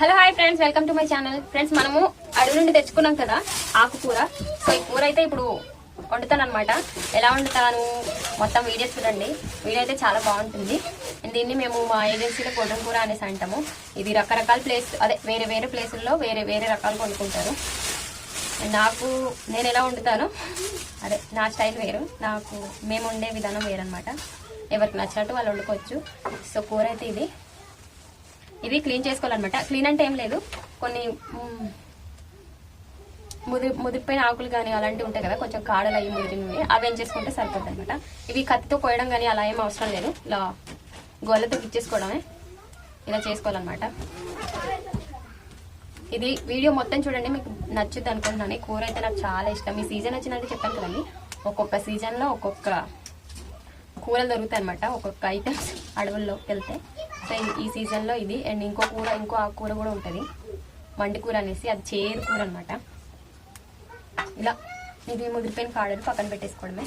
Hello hi friends welcome to my channel friends మనము అడవి నుండి తెచ్చుకున్నాం కదా ఆకుకూర. సో ఈ కూర అయితే ఇప్పుడు వండుతాను అనమాట ఎలా వండుతాను? మొత్తం వీడియోస్ చూడండి. వీడియో అయితే చాలా బాగుంటుంది. దీన్ని మేము మా ఏజెన్సీలో గొడ్డం కూర అనేసి అంటాము. ఇది రకరకాల ప్లేస్ అదే వేరే వేరే ప్లేసుల్లో వేరే వేరే రకాలు వండుకుంటారు. నాకు నేను ఎలా వండుతాను? అదే నా స్టైల్ వేరు. నాకు మేము వండే విధానం వేరనమాట ఎవరికి నచ్చినట్టు వాళ్ళు వండుకోవచ్చు. సో కూర అయితే ఇది. ఇది క్లీన్ చేసుకోవాలన్నమాట. క్లీన్ అంటే ఏం లేదు. కొన్ని ముది ముదిరిపోయిన ఆకులు కానీ అలాంటివి ఉంటాయి కదా కొంచెం కాడలు అయ్యి ముదిరినవి అవి ఏం చేసుకుంటే సరిపోతుంది అనమాట ఇవి కత్తితో కోయడం కానీ అలా ఏం అవసరం లేదు. ఇలా గోళ్ళతో ఇచ్చేసుకోవడమే ఇలా చేసుకోవాలన్నమాట. ఇది వీడియో మొత్తం చూడండి మీకు నచ్చుద్ది అనుకుంటున్నాను. కూర అయితే నాకు చాలా ఇష్టం. ఈ సీజన్ వచ్చిందంటే చెప్పాను కదండి. ఒక్కొక్క సీజన్లో ఒక్కొక్క కూరలు దొరుకుతాయి అనమాట ఒక్కొక్క ఐటమ్స్ అడవుల్లోకి వెళ్తే. సో ఈ- సీజన్లో ఇది. అండ్ ఇంకో కూర ఇంకో ఆ కూర కూడా ఉంటుంది. మండి కూర అనేసి అది చేదు కూర అనమాట ఇలా ఇది ముదిరిపోయిన కాడలు పక్కన పెట్టేసుకోవడమే.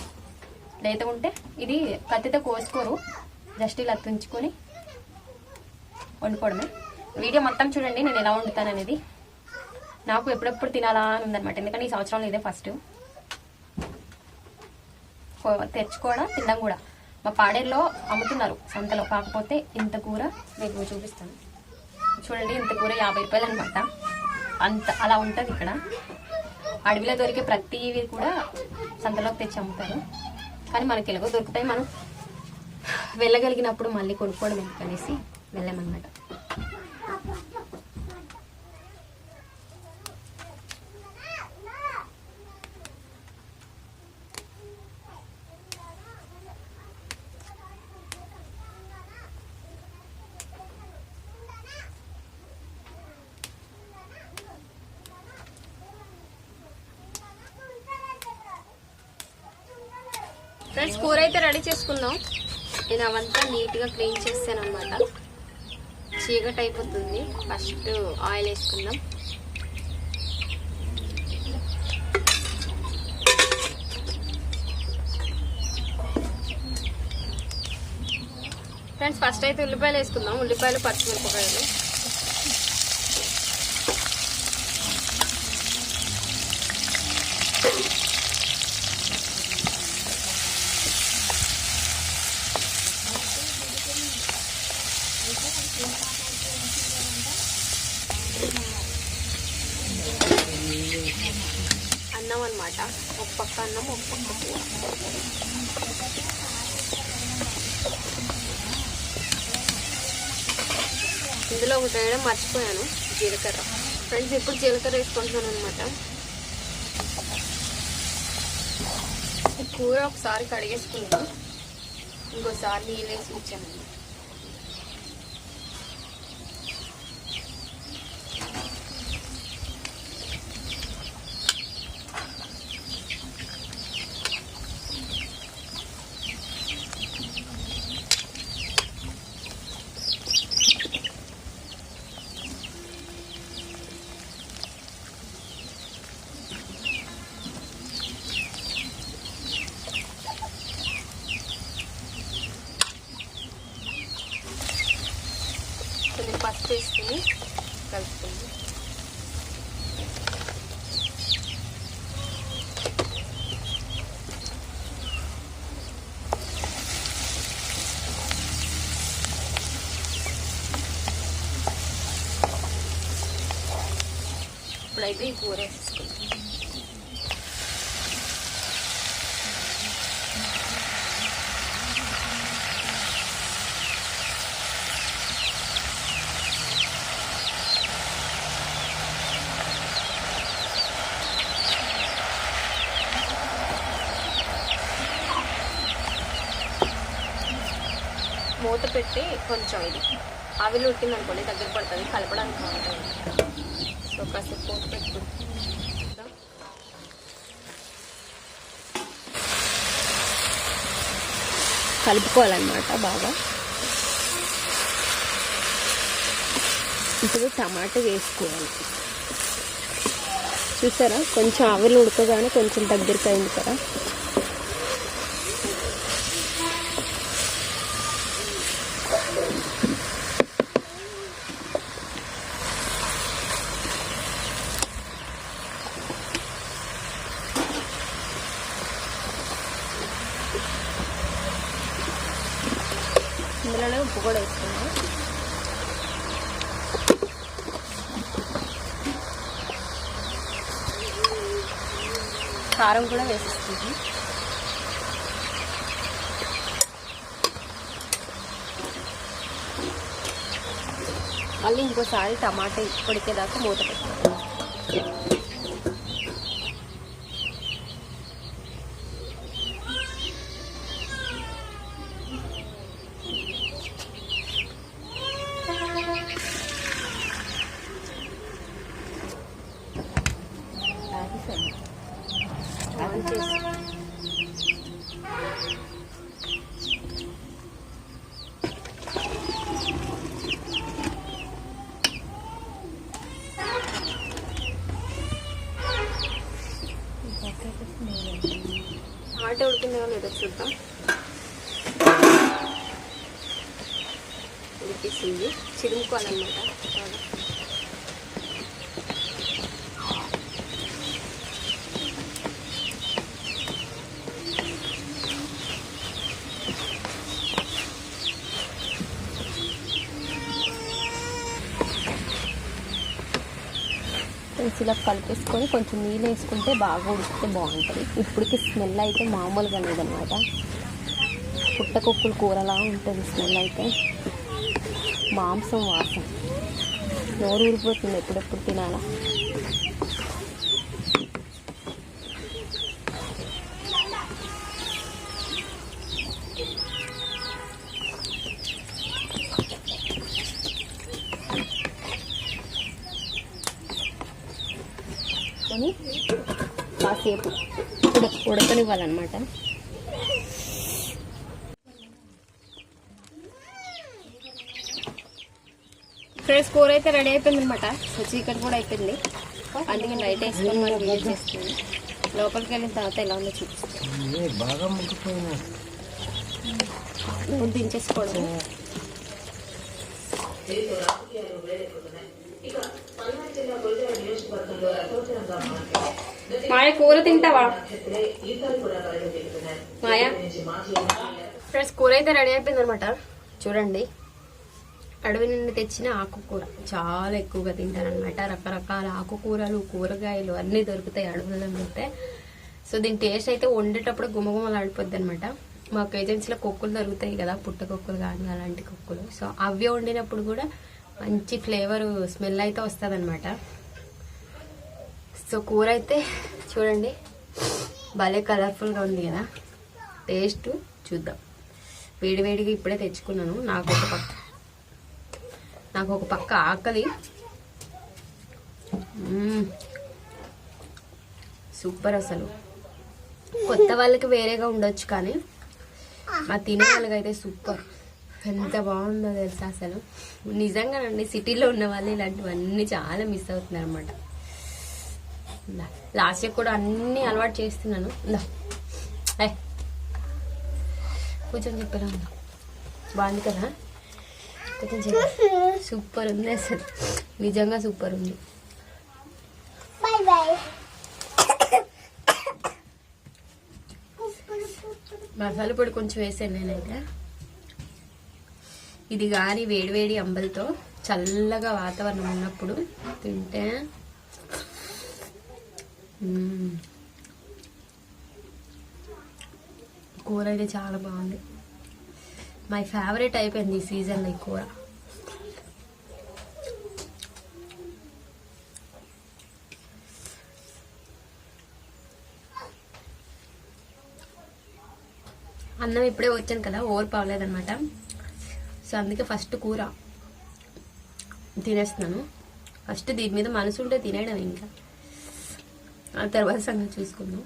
లేత ఉంటే ఇది కత్తితో కోసుకోరు. జస్ట్ ఇలా తుంచుకొని వండుకోవడమే. వీడియో మొత్తం చూడండి నేను ఎలా వండుతాను అనేది. నాకు ఎప్పుడెప్పుడు తినాలా అని ఉందనమాట ఎందుకంటే ఈ సంవత్సరంలో ఇదే ఫస్ట్ తెచ్చుకోవడం తినడం కూడా. మా పాడేరులో అమ్ముతున్నారు సంతలో. కాకపోతే ఇంత కూర మీకు చూపిస్తాను. చూడండి ఇంత కూర యాభై రూపాయలు అనమాట అంత అలా ఉంటుంది ఇక్కడ. అడవిలో దొరికే ప్రతివి కూడా సంతలోకి తెచ్చి అమ్ముతారు. కానీ మనకి ఎలాగో దొరుకుతాయి మనం. వెళ్ళగలిగినప్పుడు మళ్ళీ కొనుక్కోవడం ఎందుకనేసి వెళ్ళామన్నమాట. ఫ్రెండ్స్ కూర అయితే రెడీ చేసుకుందాం. నేను అవంతా నీట్గా క్లీన్ చేస్తాను అనమాట చీకటి అయిపోతుంది ఫస్ట్ ఆయిల్ వేసుకుందాం. ఫ్రెండ్స్ ఫస్ట్ అయితే ఉల్లిపాయలు వేసుకుందాం. ఉల్లిపాయలు పచ్చిమిరపకాయలు. అన్నం అనమాట ఒక పక్క అన్నం ఒక పక్క కూర ఇందులో ఒకటి వేయడం మర్చిపోయాను జీలకర్ర. ఫ్రెండ్స్ ఇప్పుడు జీలకర్ర వేసుకుంటున్నాను అనమాట కూర ఒకసారి కడిగేసుకుంటాం ఇంకోసారి నీళ్ళు వేసి ఉంచాను కొంచెం పసుపు వేసుకుని కలుపుకుంది అయితే ఈ కూర మూత పెట్టి కొంచెం ఇది. ఆవిరి ఉట్టింది దగ్గర పడుతుంది కలపడానికి బాగుంటుంది. సో కాసేపు మూత పెట్టుకుంటాం కలుపుకోవాలన్నమాట బాగా. ఇప్పుడు టమాటా వేసుకోవాలి. చూసారా? కొంచెం ఆవిరి ఉడకగానే కొంచెం దగ్గరికి అయింది కదా? ఉప్పు కూడా వేసుకున్నాం కారం కూడా వేసేస్తుంది మళ్ళీ ఇంకోసారి టమాటా ఉడికేదాకా మూత పెట్టాలి ఆట ఉడికిందో లేదో చూద్దాం. ఉడికేసింది చిరుముకోవాలన్నమాట చాలా ఫ్రెండ్స్ ఇలా కలిపేసుకొని కొంచెం నీళ్ళు వేసుకుంటే బాగా ఉడికితే బాగుంటుంది. ఇప్పటికి స్మెల్ అయితే మామూలుగా లేదనమాట. పుట్టకొక్కులు కూరలా ఉంటుంది స్మెల్ అయితే. మాంసం వాసన. నోరు ఊరిపోతుంది ఎప్పుడెప్పుడు తినాలా? కొని కాసేపు ఉడక ఉడకనివ్వాలన్నమాట. ఫ్రెండ్స్ కూర అయితే రెడీ అయిపోయింది అనమాట సో చీకటి కూడా అయిపోయింది. అందుకే లైట్ వేసుకొని మనం వీడియో చేస్తుంది లోపలికి వెళ్ళిన తర్వాత ఎలా ఉందో చూపిస్తాను. దించేసుకోవడం మాయ కూర తింటావా? మాయ? ఫ్రెండ్స్ కూర అయితే రెడీ అయిపోయింది అనమాట చూడండి. అడవి నుండి తెచ్చిన ఆకుకూర. చాలా ఎక్కువగా తింటారనమాట రకరకాల ఆకుకూరలు కూరగాయలు అన్నీ దొరుకుతాయి అడవులలో ఉంటే సో దీని టేస్ట్ అయితే వండేటప్పుడు గుమగుమలాడిపోద్ది అనమాట మాకు ఏజెన్సీలో కుక్కలు దొరుకుతాయి కదా పుట్ట కుక్కలు కానీ అలాంటి కుక్కలు. సో అవి వండినప్పుడు కూడా మంచి ఫ్లేవర్ స్మెల్ అయితే వస్తుంది అనమాట సో కూర అయితే చూడండి భలే కలర్ఫుల్గా ఉంది కదా. టేస్ట్ చూద్దాం. వేడివేడిగా ఇప్పుడే తెచ్చుకున్నాను. నాకు ఒక పక్క నాకు ఒక పక్క ఆకలి. సూపర్ అసలు. కొత్త వాళ్ళకి వేరేగా ఉండొచ్చు కానీ మా తినే వాళ్ళకైతే సూపర్. ఎంత బాగుందో తెలుసా అసలు. నిజంగానండి సిటీలో ఉన్న వాళ్ళు ఇలాంటివన్నీ చాలా మిస్ అవుతున్నారు అనమాట లాస్ట్ ఇయర్ కూడా అన్ని అలవాటు చేస్తున్నాను. కూర్చొని చెప్పారా బాగుంది కదా? కొంచెం. సూపర్ ఉంది అసలు. నిజంగా సూపర్ ఉంది. మసాలా పొడి కొంచెం వేసాను నేనైతే. ఇది కానీ వేడివేడి అంబలతో చల్లగా వాతావరణం ఉన్నప్పుడు తింటే కూర అయితే చాలా బాగుంది. మై ఫేవరెట్ అయిపోయింది ఈ సీజన్లో ఈ కూర. అన్నం ఇప్పుడే వచ్చాను కదా ఓవర్ పావలేదన్నమాట సో అందుకే ఫస్ట్ కూర తినేస్తున్నాను. ఫస్ట్ దీని మీద మనసు ఉంటే తినేయడం ఇంకా. ఆ తర్వాత సంగతి చూసుకుందాం.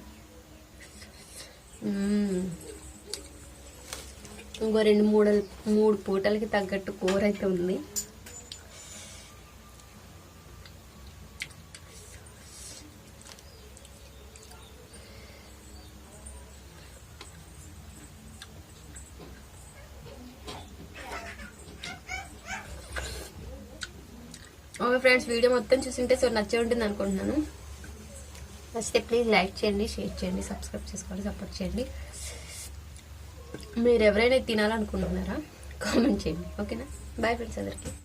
ఇంకో రెండు మూడు మూడు పూటలకి తగ్గట్టు కూర అయితే ఉంది. ఓకే ఫ్రెండ్స్ వీడియో మొత్తం చూసింటే సో నచ్చే ఉంటుంది అనుకుంటున్నాను. నచ్చితే ప్లీజ్ లైక్ చేయండి షేర్ చేయండి సబ్స్క్రైబ్ చేసుకోండి సపోర్ట్ చేయండి. మీరు ఎవరైనా తినాలనుకుంటున్నారా కామెంట్ చేయండి. ఓకేనా బాయ్ ఫ్రెండ్స్ అందరికీ.